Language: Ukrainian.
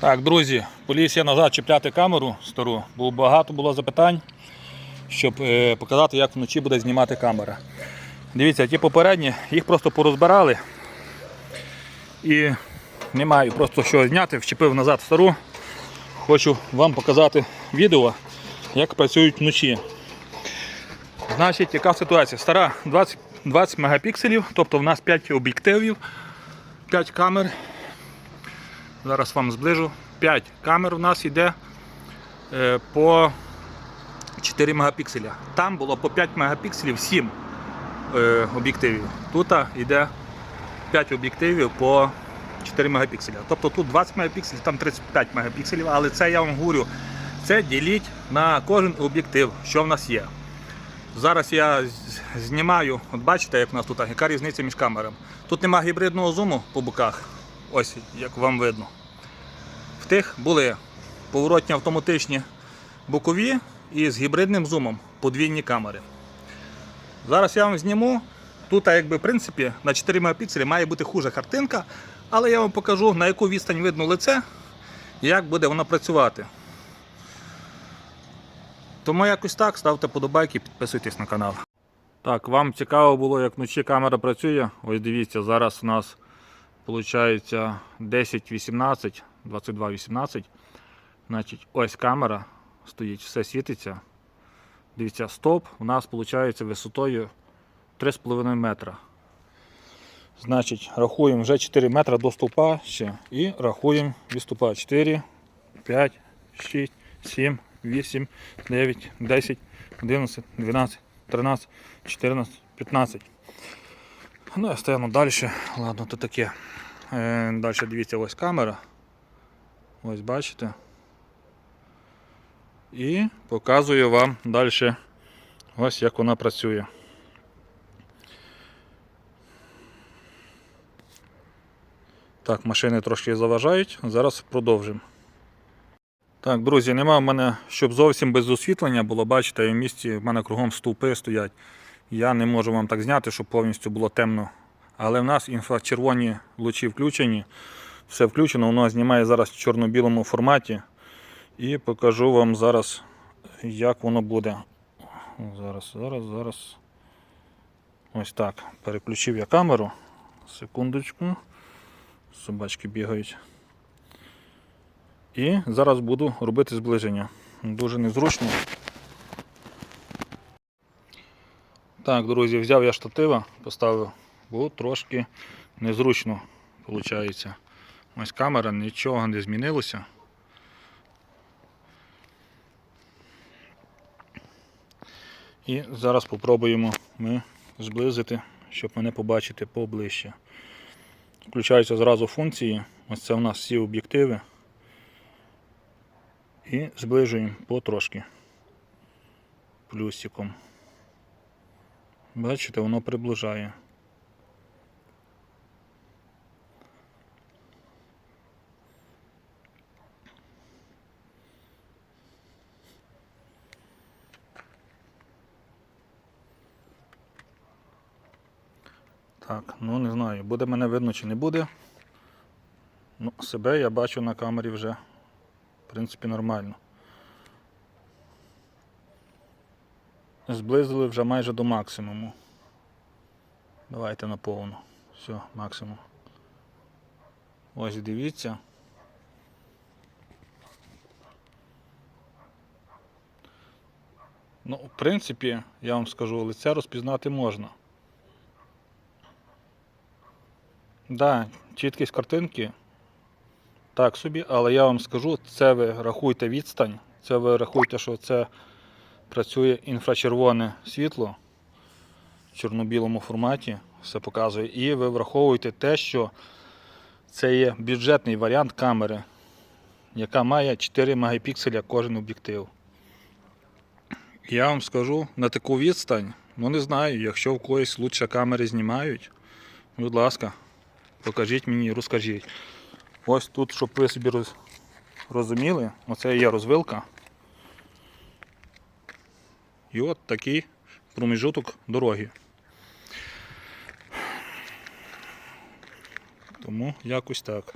Так, друзі, поліз я назад чіпляти камеру стару, бо багато було запитань, щоб е, показати, як вночі буде знімати камера. Дивіться, ті попередні, їх просто порозбирали. І не маю просто що зняти, вчепив назад стару. Хочу вам показати відео, як працюють вночі. Значить, яка ситуація? Стара 20, 20 мегапікселів, тобто в нас 5 об'єктивів, 5 камер. Зараз вам зближу. 5 камер у нас йде е, по 4 мегапікселя. Там було по 5 мегапікселів 7 е, об'єктивів. Тут йде 5 об'єктивів по 4 мегапікселя. Тобто тут 20 мегапікселів, там 35 мегапікселів, але це я вам говорю, це діліть на кожен об'єктив, що в нас є. Зараз я знімаю, от бачите, як у нас тут, яка різниця між камерами. Тут нема гібридного зуму по боках, ось як вам видно. В тих були поворотні автоматичні бокові і з гібридним зумом подвійні камери. Зараз я вам зніму. Тут, якби, в принципі, на 4 мегапікселі має бути хуже картинка, але я вам покажу, на яку відстань видно лице і як буде воно працювати. Тому якось так, ставте подобайки, підписуйтесь на канал. Так, вам цікаво було, як вночі камера працює. Ось дивіться, зараз у нас виходить 10.18, 22.18. Значить, ось камера стоїть, все світиться. Дивіться, стоп у нас виходить висотою 3,5 метра. Значить, рахуємо вже 4 метра до стовпа ще. І рахуємо від стовпа 4, 5, 6, 7, 8, 9, 10, 11, 12, 13, 14, 15. Ну, я стану далі. Ладно, то таке. Е, далі дивіться, ось камера. Ось бачите. І показую вам далі ось як вона працює. Так, машини трошки заважають. Зараз продовжимо. Так, друзі, нема в мене, щоб зовсім без освітлення було, бачите, в місті в мене кругом стовпи стоять. Я не можу вам так зняти, щоб повністю було темно. Але в нас інфрачервоні лучі включені. Все включено, воно знімає зараз в чорно-білому форматі. І покажу вам зараз, як воно буде. Зараз, зараз, зараз. Ось так. Переключив я камеру. Секундочку. Собачки бігають. І зараз буду робити зближення. Дуже незручно. Так, друзі, взяв я штатива, поставив, бо трошки незручно виходить. Ось камера, нічого не змінилося. І зараз спробуємо ми зблизити, щоб мене побачити поближче. Включаються зразу функції. Ось це у нас всі об'єктиви. І зближуємо потрошки плюсиком. Бачите, воно приближає. Так, ну не знаю, буде мене видно чи не буде. Ну, себе я бачу на камері вже, в принципі, нормально. Зблизили вже майже до максимуму. Давайте на повну. Все, максимум. Ось дивіться. Ну, в принципі, я вам скажу, лице розпізнати можна. Да, чіткість картинки так собі, але я вам скажу, це ви рахуйте відстань, це ви рахуйте, що це працює інфрачервоне світло в чорно-білому форматі, все показує. І ви враховуєте те, що це є бюджетний варіант камери, яка має 4 мегапікселя кожен об'єктив. Я вам скажу на таку відстань, ну не знаю, якщо в когось лучше камери знімають, будь ласка, покажіть мені, розкажіть. Ось тут, щоб ви собі роз- розуміли, оце є розвилка. І от такий проміжуток дороги. Тому якось так.